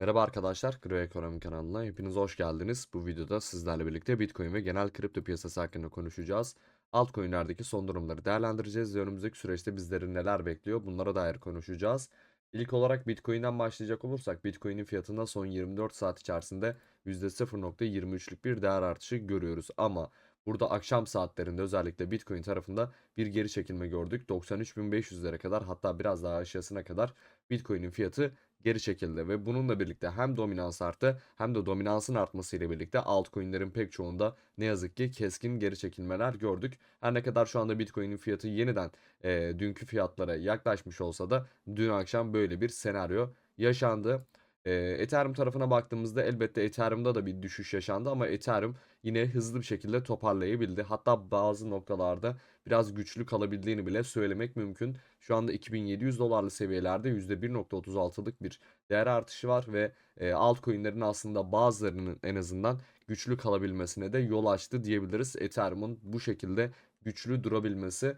Merhaba arkadaşlar, Gro Ekonomi kanalına hepiniz hoş geldiniz. Bu videoda sizlerle birlikte Bitcoin ve genel kripto piyasası hakkında konuşacağız. Altcoin'lerdeki son durumları değerlendireceğiz ve önümüzdeki süreçte bizleri neler bekliyor bunlara dair konuşacağız. İlk olarak Bitcoin'den başlayacak olursak Bitcoin'in fiyatında son 24 saat içerisinde %0.23'lük bir değer artışı görüyoruz. Ama burada akşam saatlerinde özellikle Bitcoin tarafında bir geri çekilme gördük. 93.500'lere kadar hatta biraz daha aşağısına kadar Bitcoin'in fiyatı geri çekildi ve bununla birlikte hem dominans arttı hem de dominansın artmasıyla birlikte altcoin'lerin pek çoğunda ne yazık ki keskin geri çekilmeler gördük. Her ne kadar şu anda Bitcoin'in fiyatı yeniden e, dünkü fiyatlara yaklaşmış olsa da dün akşam böyle bir senaryo yaşandı. E, Ethereum tarafına baktığımızda elbette Ethereum'da da bir düşüş yaşandı ama Ethereum yine hızlı bir şekilde toparlayabildi. Hatta bazı noktalarda biraz güçlü kalabildiğini bile söylemek mümkün. Şu anda 2700 dolarlı seviyelerde %1.36'lık bir değer artışı var ve e, altcoin'lerin aslında bazılarının en azından güçlü kalabilmesine de yol açtı diyebiliriz. Ethereum'un bu şekilde güçlü durabilmesi.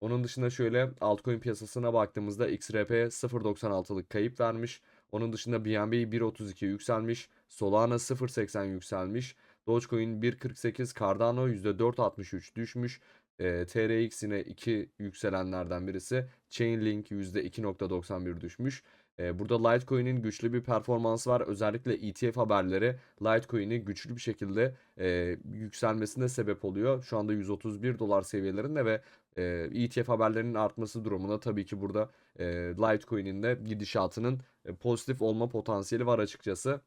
Onun dışında şöyle altcoin piyasasına baktığımızda XRP 0.96'lık kayıp vermiş. Onun dışında BNB 1.32 yükselmiş. Solana 0.80 yükselmiş. Dogecoin 1.48, Cardano %4.63 düşmüş. E, TRX yine 2 yükselenlerden birisi. Chainlink %2.91 düşmüş. E, burada Litecoin'in güçlü bir performansı var. Özellikle ETF haberleri Litecoin'i güçlü bir şekilde e, yükselmesine sebep oluyor. Şu anda 131 dolar seviyelerinde ve e, ETF haberlerinin artması durumunda tabii ki burada e, Litecoin'in de gidişatının pozitif olma potansiyeli var açıkçası.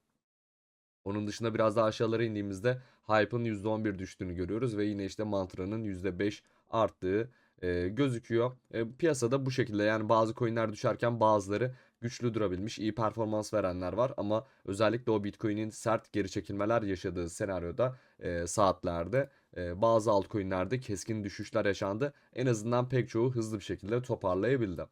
Onun dışında biraz daha aşağılara indiğimizde Hype'ın %11 düştüğünü görüyoruz ve yine işte Mantra'nın %5 arttığı e, gözüküyor. E, piyasada bu şekilde yani bazı coinler düşerken bazıları güçlü durabilmiş, iyi performans verenler var ama özellikle o Bitcoin'in sert geri çekilmeler yaşadığı senaryoda e, saatlerde e, bazı altcoin'lerde keskin düşüşler yaşandı. En azından pek çoğu hızlı bir şekilde toparlayabildi.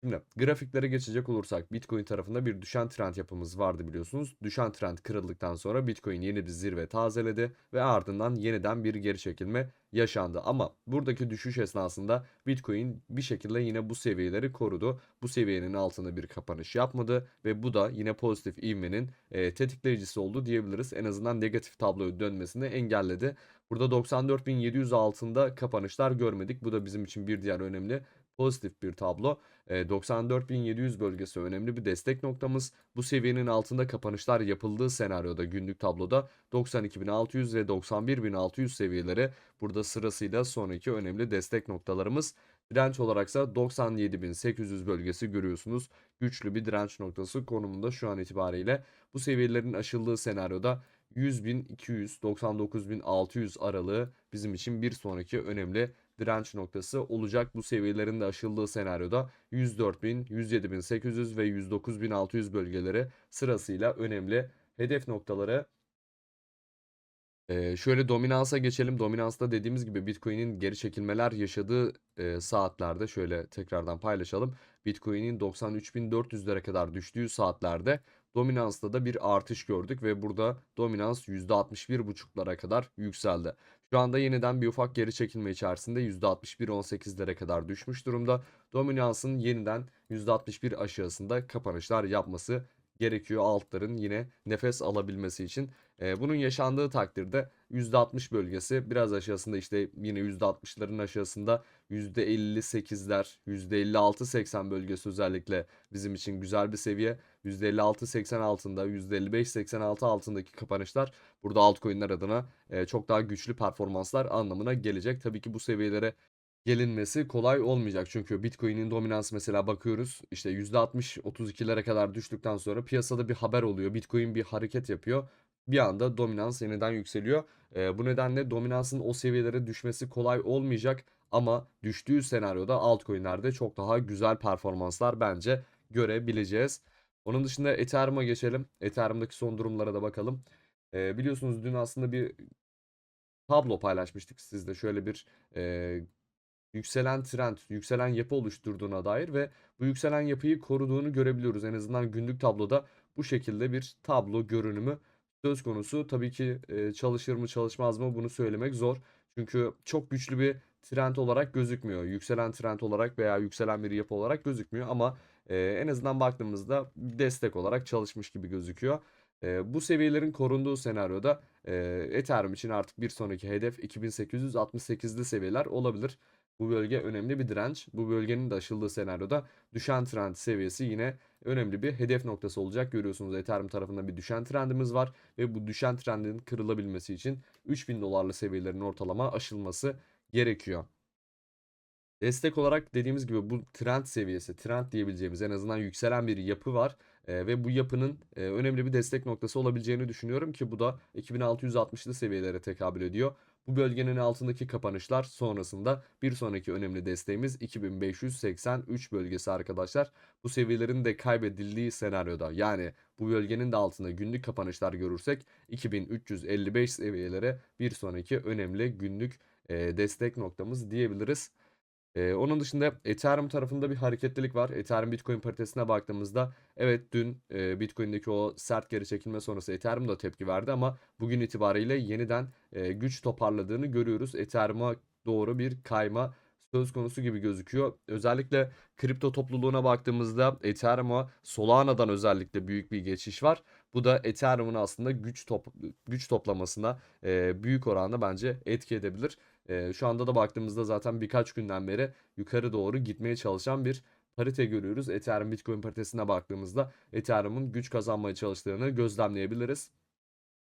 Şimdi grafiklere geçecek olursak Bitcoin tarafında bir düşen trend yapımız vardı biliyorsunuz. Düşen trend kırıldıktan sonra Bitcoin yeni bir zirve tazeledi ve ardından yeniden bir geri çekilme yaşandı. Ama buradaki düşüş esnasında Bitcoin bir şekilde yine bu seviyeleri korudu. Bu seviyenin altında bir kapanış yapmadı ve bu da yine pozitif ivmenin e, tetikleyicisi oldu diyebiliriz. En azından negatif tabloyu dönmesini engelledi. Burada 94.700 altında kapanışlar görmedik. Bu da bizim için bir diğer önemli pozitif bir tablo. 94.700 bölgesi önemli bir destek noktamız. Bu seviyenin altında kapanışlar yapıldığı senaryoda günlük tabloda 92.600 ve 91.600 seviyeleri burada sırasıyla sonraki önemli destek noktalarımız. Direnç olaraksa 97.800 bölgesi görüyorsunuz. Güçlü bir direnç noktası konumunda şu an itibariyle. Bu seviyelerin aşıldığı senaryoda 100.200 99.600 aralığı bizim için bir sonraki önemli direnç noktası olacak. Bu seviyelerin de aşıldığı senaryoda 104.000, 107.800 ve 109.600 bölgeleri sırasıyla önemli hedef noktaları. Ee, şöyle dominansa geçelim. Dominansta dediğimiz gibi Bitcoin'in geri çekilmeler yaşadığı e, saatlerde şöyle tekrardan paylaşalım. Bitcoin'in 93.400'lere kadar düştüğü saatlerde dominansta da bir artış gördük ve burada dominans %61.5'lara kadar yükseldi. Şu anda yeniden bir ufak geri çekilme içerisinde %61.18'lere kadar düşmüş durumda. Dominansın yeniden %61 aşağısında kapanışlar yapması gerekiyor altların yine nefes alabilmesi için. E, bunun yaşandığı takdirde %60 bölgesi biraz aşağısında işte yine %60'ların aşağısında %58'ler %56-80 bölgesi özellikle bizim için güzel bir seviye. %56-80 altında %55-86 altındaki kapanışlar burada altcoin'ler adına e, çok daha güçlü performanslar anlamına gelecek. Tabii ki bu seviyelere gelinmesi kolay olmayacak. Çünkü Bitcoin'in dominansı mesela bakıyoruz işte %60-32'lere kadar düştükten sonra piyasada bir haber oluyor. Bitcoin bir hareket yapıyor. Bir anda dominans yeniden yükseliyor. E, bu nedenle dominansın o seviyelere düşmesi kolay olmayacak. Ama düştüğü senaryoda altcoin'lerde çok daha güzel performanslar bence görebileceğiz. Onun dışında Ethereum'a geçelim. Ethereum'daki son durumlara da bakalım. E, biliyorsunuz dün aslında bir tablo paylaşmıştık sizde. Şöyle bir e, yükselen trend, yükselen yapı oluşturduğuna dair ve bu yükselen yapıyı koruduğunu görebiliyoruz. En azından günlük tabloda bu şekilde bir tablo görünümü söz konusu. Tabii ki e, çalışır mı çalışmaz mı bunu söylemek zor. Çünkü çok güçlü bir trend olarak gözükmüyor. Yükselen trend olarak veya yükselen bir yapı olarak gözükmüyor ama Eee, en azından baktığımızda destek olarak çalışmış gibi gözüküyor. Eee, bu seviyelerin korunduğu senaryoda, eee, Ethereum için artık bir sonraki hedef 2868'li seviyeler olabilir. Bu bölge önemli bir direnç. Bu bölgenin de aşıldığı senaryoda düşen trend seviyesi yine önemli bir hedef noktası olacak. Görüyorsunuz Ethereum tarafında bir düşen trendimiz var ve bu düşen trendin kırılabilmesi için 3000 dolarlı seviyelerin ortalama aşılması gerekiyor. Destek olarak dediğimiz gibi bu trend seviyesi, trend diyebileceğimiz en azından yükselen bir yapı var. Eee, ve bu yapının, eee, önemli bir destek noktası olabileceğini düşünüyorum ki bu da 2660'lı seviyelere tekabül ediyor. Bu bölgenin altındaki kapanışlar sonrasında bir sonraki önemli desteğimiz 2583 bölgesi arkadaşlar. Bu seviyelerin de kaybedildiği senaryoda yani bu bölgenin de altında günlük kapanışlar görürsek 2355 seviyelere bir sonraki önemli günlük, destek noktamız diyebiliriz. Eee, onun dışında Ethereum tarafında bir hareketlilik var. Ethereum Bitcoin paritesine baktığımızda evet dün, eee, Bitcoin'deki o sert geri çekilme sonrası Ethereum da tepki verdi ama bugün itibariyle yeniden, eee, güç toparladığını görüyoruz. Ethereum'a doğru bir kayma söz konusu gibi gözüküyor. Özellikle kripto topluluğuna baktığımızda Ethereum'a Solana'dan özellikle büyük bir geçiş var. Bu da Ethereum'un aslında güç top güç toplamasına, eee, büyük oranda bence etki edebilir. Eee, şu anda da baktığımızda zaten birkaç günden beri yukarı doğru gitmeye çalışan bir parite görüyoruz. Ethereum Bitcoin paritesine baktığımızda Ethereum'un güç kazanmaya çalıştığını gözlemleyebiliriz.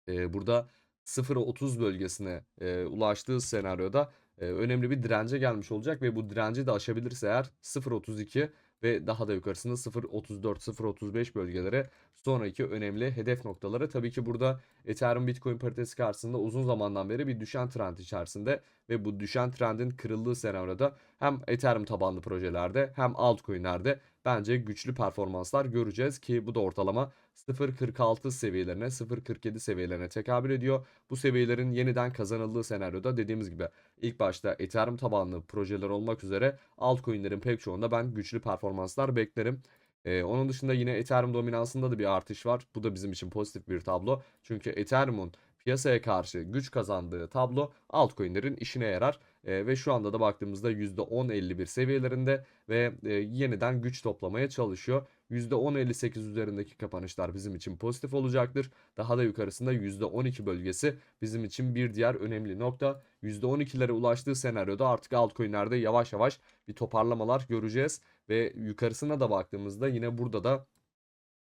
Eee, burada 0.30 bölgesine, eee, ulaştığı senaryoda, önemli bir dirence gelmiş olacak ve bu direnci de aşabilirse eğer 0.32 ve daha da yukarısında 0.34, 0.35 bölgelere sonraki önemli hedef noktaları. Tabii ki burada Ethereum Bitcoin paritesi karşısında uzun zamandan beri bir düşen trend içerisinde ve bu düşen trendin kırıldığı senaryoda hem Ethereum tabanlı projelerde hem altcoin'lerde bence güçlü performanslar göreceğiz ki bu da ortalama 0.46 seviyelerine, 0.47 seviyelerine tekabül ediyor. Bu seviyelerin yeniden kazanıldığı senaryoda dediğimiz gibi ilk başta Ethereum tabanlı projeler olmak üzere altcoin'lerin pek çoğunda ben güçlü performanslar beklerim. Eee, onun dışında yine Ethereum dominansında da bir artış var. Bu da bizim için pozitif bir tablo. Çünkü Ethereum'un piyasaya karşı güç kazandığı tablo altcoin'lerin işine yarar. Eee, ve şu anda da baktığımızda %10.51 seviyelerinde ve, eee, yeniden güç toplamaya çalışıyor. %10.58 üzerindeki kapanışlar bizim için pozitif olacaktır. Daha da yukarısında %12 bölgesi bizim için bir diğer önemli nokta. %12'lere ulaştığı senaryoda artık altcoin'lerde yavaş yavaş bir toparlamalar göreceğiz ve yukarısına da baktığımızda yine burada da,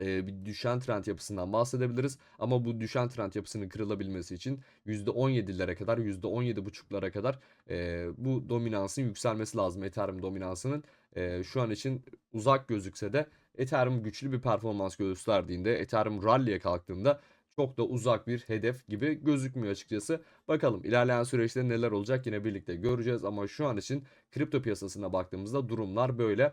eee, bir düşen trend yapısından bahsedebiliriz ama bu düşen trend yapısının kırılabilmesi için %17'lere kadar, %17.5'lara kadar, eee, bu dominansın yükselmesi lazım Ethereum dominansının. Eee, şu an için uzak gözükse de Ethereum güçlü bir performans gösterdiğinde, Ethereum rally'e kalktığında çok da uzak bir hedef gibi gözükmüyor açıkçası. Bakalım ilerleyen süreçte neler olacak yine birlikte göreceğiz ama şu an için kripto piyasasına baktığımızda durumlar böyle.